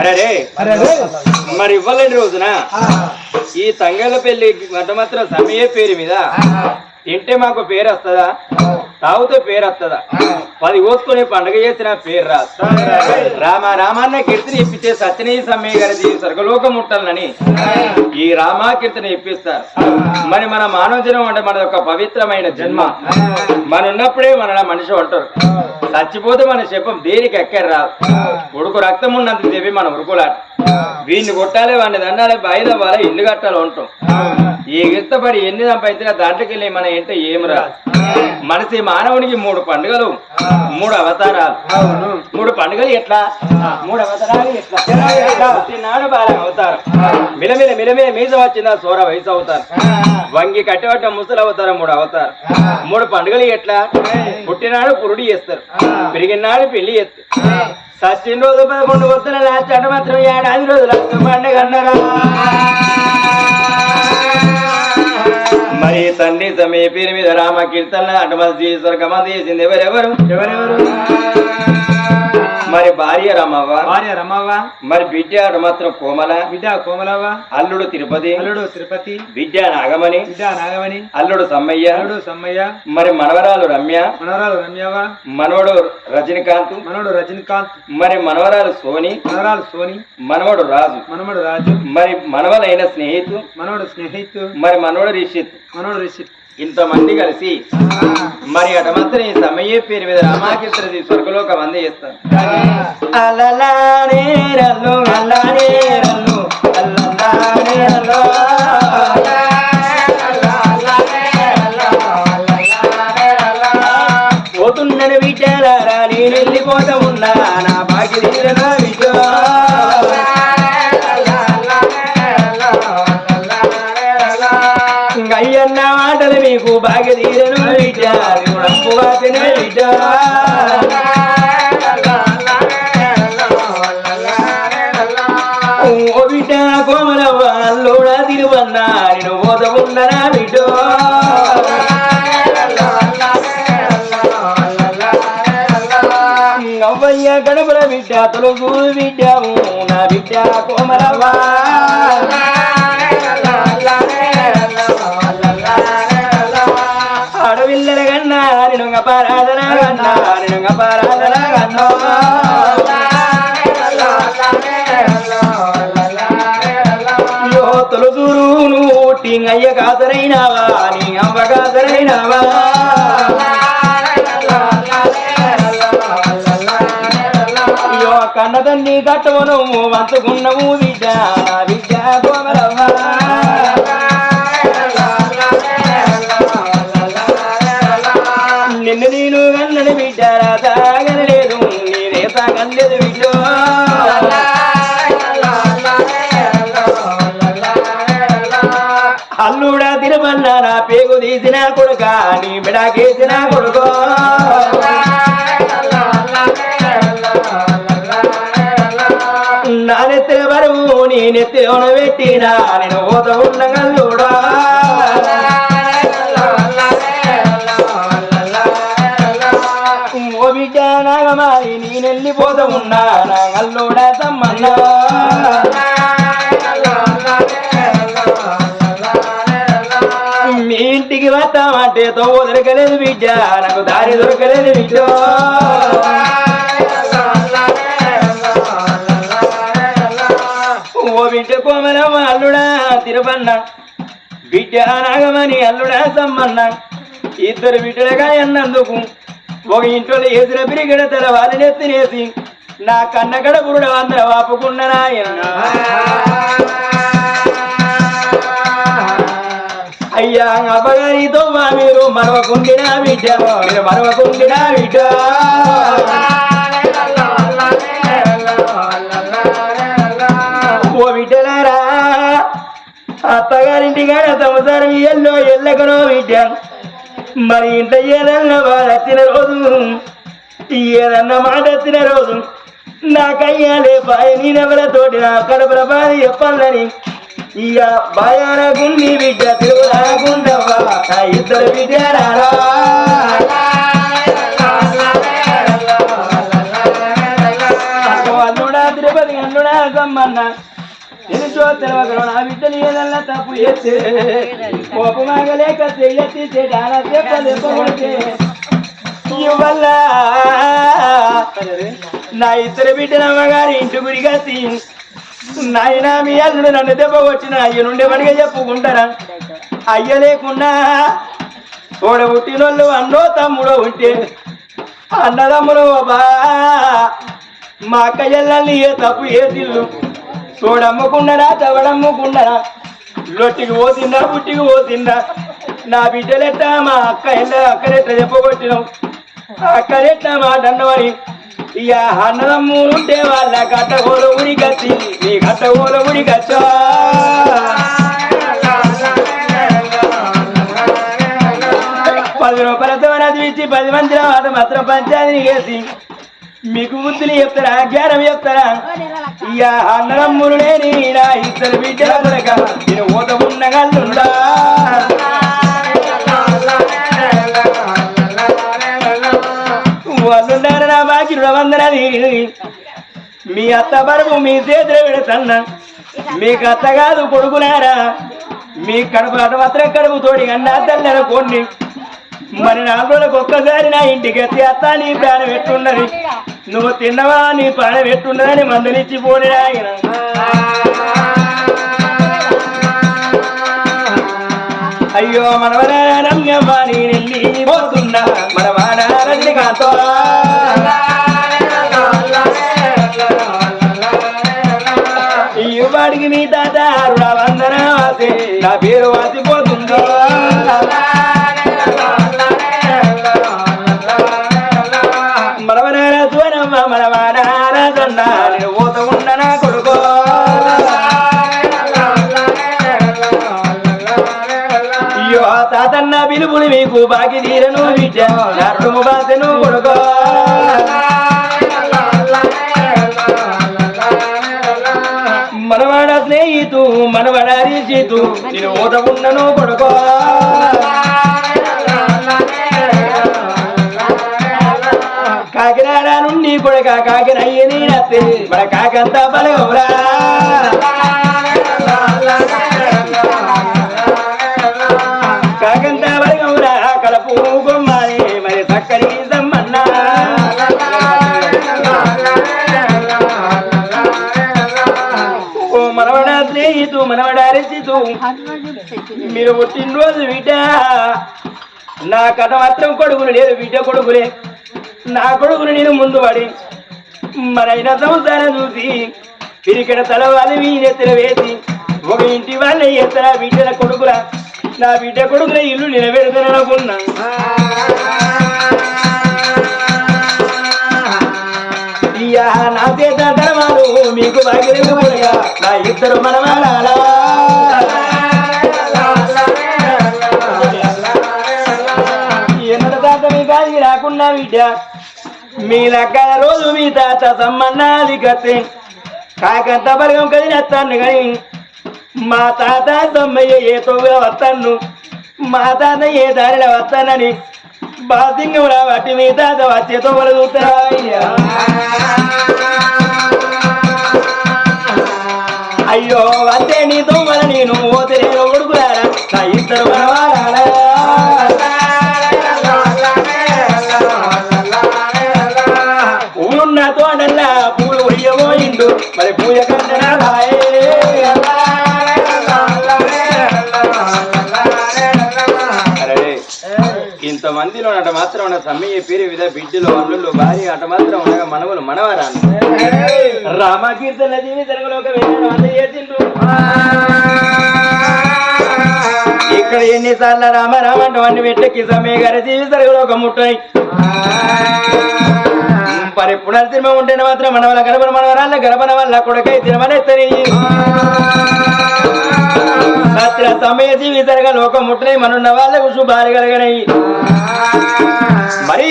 అరే మరి ఇవ్వలేని రోజున? ఈ తంగళ్ళ పెళ్ళి గంట మాత్రం సమయ పేరు మీద. తింటే మాకు పేరు వస్తుందా? తాగితే పేరు వస్తుందా? పది కోసుకొని పండుగ చేసిన పేరు రా రామ రామాన్న కీర్తిని ఇప్పించే సత్యనీ సమ్మయ్య గారి స్వర్గలోకం ముట్టాలని ఈ రామా కీర్తిని ఇప్పిస్తారు. మరి మన మానవ జన్మ అంటే మన యొక్క పవిత్రమైన జన్మ. మన ఉన్నప్పుడే మన మనిషి ఉంటారు చచ్చిపోతే మన శపం దేనికి ఎక్కరు రాదు ఉడుకు రక్తం ఉన్నంత చెప్పి మన ఉరుకులాట. వీడిని కొట్టాలి వాడిని దండాలి బాయిద వాళ్ళ ఇల్లు కట్టాలి ఉంటాం ఈ గిస్తపడి ఎన్ని సంపాదించినా దాంట్లోకి వెళ్ళి మన ఏంటో ఏం రాదు. మనసి మానవునికి మూడు పండుగలు మూడు అవతారాలు. మూడు పండుగలు ఎట్లా? మూడు అవతారాలు ఎట్లా? నాడు బాగా అవతారం. మిలమిల మిలమిల మీజ వచ్చిందా? సోర వయసు అవుతారు. వంగి కట్టబట్ట ముసలు అవుతారు మూడు అవతారు. మూడు పండుగలు ఎట్లా? పుట్టినాడు పురుడు చేస్తారు. పెరిగినాడు పెళ్ళి చేస్తారు. సచిన్ రోజు పదకొండు వస్తున్న లాస్ట్ మాత్రం ఏడాది రోజులు పండుగ అన్నారా? మరి తండ్రి సమయ పేరు మీద రామ కీర్తన అటమతి స్వర్గమతి చేసింది ఎవరెవరు? ఎవరెవరు? మరి భార్య రామవ్వ? భార్య రమవ్వ. మరి బిడ్డ మాత్రం కోమల? బిడ్డ కోమలవ్వ. అల్లుడు తిరుపతి? అల్లుడు తిరుపతి. బిడ్డ నాగమణి? బిడ్డ నాగమణి. అల్లుడు సమ్మయ్య? అల్లుడు సమ్మయ్య. మరి మనవరాలు రమ్య? మనవరాలు రమ్యవ్వ. మనవడు రజనీకాంత్? మనవడు రజనీకాంత్. మరి మనవరాలు సోని? మనవరాలు సోని. మనవడు రాజు? మనవడు రాజు. మరి మనవలైన స్నేహితు? మనవడు స్నేహితు. మరి మనవడు రిషిత్? మనవడు రిషిత్. ఇంతమంది కలిసి మరి అట మాత్రం ఈ సమయ పేరు మీద రామాకీర్తి స్వర్గలోకం అందజేస్తాను అలలానే రల్లు, అల్లానే రల్లు, అల్లల్లానే రల్లు. పోతున్నను విద్యాలారా నేను వెళ్ళిపోతా ఉన్నా నా బాకి తీరనా నీకు మీకు బాగా తీరను వాసిన విద్యా ఓ బిడ్డ కోమలవ్వ అల్లుడా తిరువన్నా నేను పోత ఉండనా బిడ్డో? అవ్వయ్య గడపల బిడ్డ తొలగూరు బిడ్డాము నా బిడ్డ కోమలవ్వా నువ్వు కాదరైనావా నీ అమ్మ కాదరైనావా కన్నదన్ని కట్టవనము వంచుకున్నము విద్య విద్య కోమలవ్వ నిన్ను నేను కన్నని బిడ్డ తాగనలేదు పేగు తీసిన కొడుక నీ బిడాకేసిన కొడుకో. నా నెత్తిన బరువు నీ నెత్తిలోన పెట్టినా నేను పోత ఉండగల్లుడా వస్తామంటే తోవ దొరకలేదు బిడ్డ నాకు దారి దొరకలేదు బిడ్డ ఓ బిడ్డ కోమలమ్మ అల్లుడా తిరుపన్న. బిడ్డ నాగమని అల్లుడా సమ్మన్న. ఇద్దరు బిడ్డలుగా ఎన్నందుకు ఒక ఇంట్లో ఎదుర పిరిగడ తల వాళ్ళనెత్తినేసి నా కన్నగడ పురుడ అందరూ వాపుకున్న అయ్యా అబ్బగారితో మా మీరు మరవకుండినా బిడ్డ మీరు మరవకుండిన బిడ్డ. ఓ బిడ్డలారా అత్తగారింటి కాడ సంవత్సరం ఎల్లో ఎల్లకనో బిడ్డ. మరి ఇంట్లో ఏదన్నా బాధ వచ్చిన రోజు ఏదన్నా మాట వచ్చిన రోజు నాకయ్యాలే బాయ్ నేనెవరతోటి నా కడపల బాధ చెప్పాలని ఇక బాయాన గుండి బిడ్డ తిరుగులాగుండవా నా ఇద్దరు బిడ్డరారా అల్లుడా తిరుపతి సమ్మన్న తెలుసో తెలవగలవు నా బిడ్డని ఏదన్నా తప్పు చేస్తే కోపమాగలేక చెయ్యెత్తి చెడాల ఇవల్ల నా ఇద్దరు బిడ్డల అమ్మగారి ఇంటి గురిగతి నాయన మీ అల్లుడు నన్ను దెబ్బ వచ్చిన అయ్య నుండి పడిగా చెప్పుకుంటారా? అయ్య లేకున్నా తోడ పుట్టినోళ్ళు అన్నో తమ్ముడో ఉంటే అన్నదమ్ముడు బా మా అక్క చెల్లెల్ని ఏ తప్పు ఏ తిల్లు? తోడమ్ముకున్నరా తవడమ్ముకున్నరా లొట్టికి పోతుందా పుట్టికి పోతుందా నా బిడ్డలెట్టా మా అక్క ఎల్ల అక్కలెట్ట చెప్పగొట్టినాం అక్కలెట్ట మా అన్నవని ఇక అన్నదమ్ములుంటే వాళ్ళ గత గోల ఊరి నీ గత గోల ఊరి పది రూపాయలతో అది పది మంది మాట మాత్రం పంచాయతీని వేసి మీకు బుద్ధులు చెప్తారా జ్ఞానం చెప్తారా? ఇక అన్నదమ్ములు లేని నా ఇద్దరు బిడ్డల నేను ఊత ఉన్నగల్లుండా వందనది. మీ అత్త బరువు మీ చేతిలో పెడతన్నా మీకు అత్త కాదు కొడుకునారా మీ కడుపు అటవత్ర కడుపు తోడి అన్నా తల్లెన కొన్ని మరి నాలుగు రోజులకు ఒక్కసారి నా ఇంటికి వచ్చి అత్త నీ ప్రాణం పెట్టున్నది నువ్వు తిన్నవా? నీ ప్రాణం పెట్టున్నదని మందులిచ్చి పోని ఆయన అయ్యో మనవరారమ్యమ్మ నేనెళ్ళి పోతున్నా. మనవాడ రజనీకాంతో వాడికి మీ తాత వందన నా పేరు వాసిపోతుంది మనవరార సువనమ్మ మనవాడార దొండ నేను పోత ఉన్న కొడుకో. అయ్యో తాతన్న పిలుపుని మీకు బాకి తీరను విద్య నరుము బాసను కొడుకో. రీచితు నేను ఊత ఉన్నను కొడుకో. కాకినాడ నుండి కొడక కాకినయ్య నత్తి మన కాకంతా బలవరా స్నేహితు మనవడ రచితు మీరు బిడ్డ నా కథ మాత్రం కొడుకులు లేదు బిడ్డ కొడుకులే నా కొడుకులు నేను ముందు పడి మరైన సంసారం చూసి పిరికిన తలవాలి మీ నెత్తిన వేసి ఒక ఇంటి వాళ్ళ ఎత్తన బిడ్డల కొడుకుల. నా బిడ్డ కొడుకుల ఇల్లు నిలబెడతాననుకున్నా. మీకు నా ఇద్దరు మనమాలా రాకుండా బిడ్డ మీ లక్కల రోజు మీ తాత సమ్మన్నాది కత్తి. కాకంత బలగం కదిలేస్తాను కానీ మా తాత సమ్మయ్య ఏ తోగా వస్తాను మా తాత ఏ దారిలో వస్తానని బాసింగం రాబట్టి మీ తాత వచ్చే తోగలు చూస్తారా మరి పూజ ఇంతమందిలో అట మాత్రం ఉన్న సమ్మయ్య పేరు విధ బిడ్డలు అల్లుళ్ళు భార్య అట మాత్రం ఉండగా మనవులు మనవరా రామకీర్తన జీవి జరగలోక ఇక్కడ ఎన్నిసార్లు రామ రామ అంటే అన్ని పెట్టెక్కి సమయ గారి జీవి జరగలోక ముట్టాయి మరి పునర్జన్మ ఉంటేనే మాత్రం మనవల గడపన మన వరాల గడపన వల్ల కొడుకై తినమనేస్తని రాత్రి సమయ జీవి జరగ లోకం ముట్టనై మనున్న వాళ్ళకు శుభాలు కలగనయి మరి